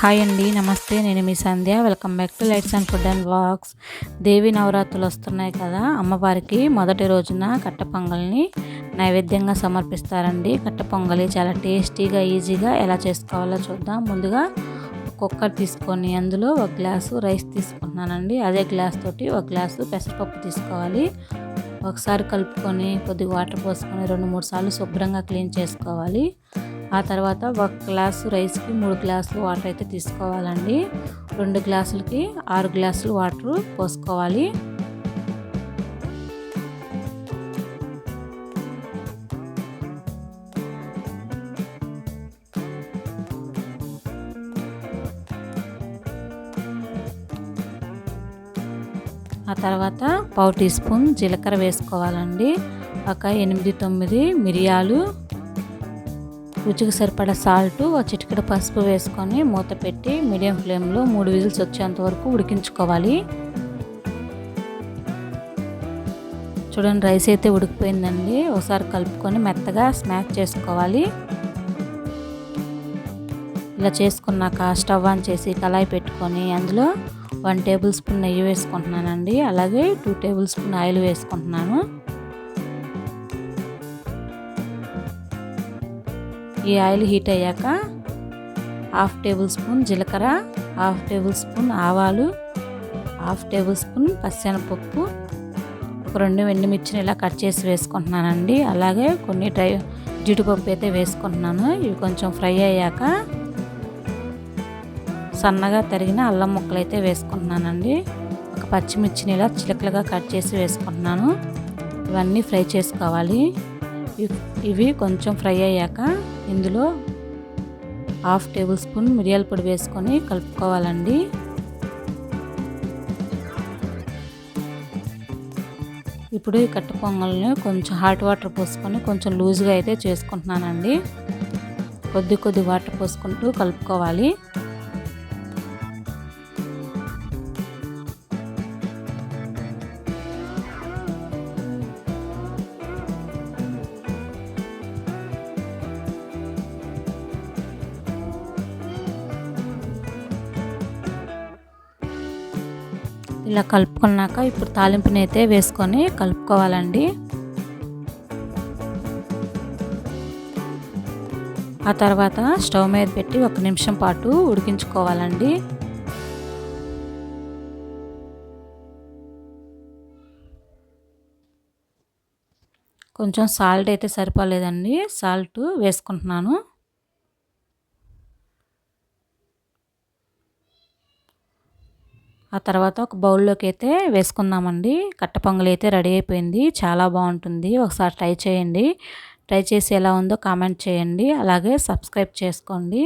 Hi అండి నమస్తే నేను మీ Sandhya. Welcome back to lights and food and walks Devi నవరాత్రులు వస్తున్నాయి కదా అమ్మవారికి మొదటి రోజున కట్ట పొంగల్ని నైవేద్యంగా సమర్పిస్తారండి. కట్ట పొంగలి చాలా టేస్టీగా ఈజీగా ఎలా చేసుకోవాలో చూద్దాం. ముందుగా కుక్కర్ తీసుకొని అందులో ఒక గ్లాసు రైస్ తీసుకుంటున్నానండి అదే గ్లాస్ తోటి ఒక గ్లాసు పెసరపప్పు తీసుకోవాలి. ఒకసారి కలుపుకొని కొద్దిగా వాటర్ పోసుకొని రెండు మూడు సార్లు శుభ్రంగా క్లీన్ చేసుకోవాలి. ఆ తర్వాత ఒక గ్లాసు రైస్కి మూడు గ్లాసులు వాటర్ అయితే తీసుకోవాలండి. రెండు గ్లాసులకి ఆరు గ్లాసులు వాటర్ పోసుకోవాలి. ఆ తర్వాత పావు టీ స్పూన్ జీలకర్ర వేసుకోవాలండి. ఒక ఎనిమిది తొమ్మిది మిరియాలు రుచికి సరిపడా సాల్ట్ ఒక చిటికెడ పసుపు వేసుకొని మూత పెట్టి మీడియం ఫ్లేమ్లో మూడు విజిల్స్ వచ్చేంత వరకు ఉడికించుకోవాలి. చూడండి రైస్ అయితే ఉడికిపోయిందండి. ఒకసారి కలుపుకొని మెత్తగా స్నాక్ చేసుకోవాలి. ఇలా చేసుకున్నాక స్టవ్ ఆన్ చేసి కళాయి పెట్టుకొని అందులో వన్ టేబుల్ స్పూన్ నెయ్యి వేసుకుంటున్నానండి. అలాగే టూ టేబుల్ స్పూన్ ఆయిల్ వేసుకుంటున్నాను. ఈ ఆయిల్ హీట్ అయ్యాక హాఫ్ టేబుల్ స్పూన్ జీలకర్ర హాఫ్ టేబుల్ స్పూన్ ఆవాలు హాఫ్ టేబుల్ స్పూన్ పచ్చెనపప్పు. ఒక రెండు ఎండుమిర్చిని ఇలా కట్ చేసి వేసుకుంటున్నానండి. అలాగే కొన్ని డ్రై జీడిపప్పు అయితే వేసుకుంటున్నాను. ఇవి కొంచెం ఫ్రై అయ్యాక సన్నగా తరిగిన అల్లం ముక్కలు అయితే వేసుకుంటున్నానండి. ఒక పచ్చిమిర్చిని ఇలా చిలకలుగా కట్ చేసి వేసుకుంటున్నాను. ఇవన్నీ ఫ్రై చేసుకోవాలి. ఇవి కొంచెం ఫ్రై అయ్యాక ఇందులో హాఫ్ టేబుల్ స్పూన్ మిరియాల పొడి వేసుకొని కలుపుకోవాలండి. ఇప్పుడు ఈ కట్ట పొంగల్ని కొంచెం హాట్ వాటర్ పోసుకొని కొంచెం లూజ్గా అయితే చేసుకుంటున్నానండి. కొద్ది కొద్ది వాటర్ పోసుకుంటూ కలుపుకోవాలి. ఇలా కలుపుకున్నాక ఇప్పుడు తాలింపుని అయితే వేసుకొని కలుపుకోవాలండి. ఆ తర్వాత స్టవ్ మీద పెట్టి ఒక నిమిషం పాటు ఉడికించుకోవాలండి. కొంచెం సాల్ట్ అయితే సరిపోలేదండి. సాల్ట్ వేసుకుంటున్నాను. ఆ తర్వాత ఒక బౌల్లోకి అయితే వేసుకుందామండి. కట్ట పొంగలి అయితే రెడీ అయిపోయింది. చాలా బాగుంటుంది. ఒకసారి ట్రై చేయండి. ట్రై చేసి ఎలా ఉందో కామెంట్ చేయండి. అలాగే సబ్స్క్రైబ్ చేసుకోండి.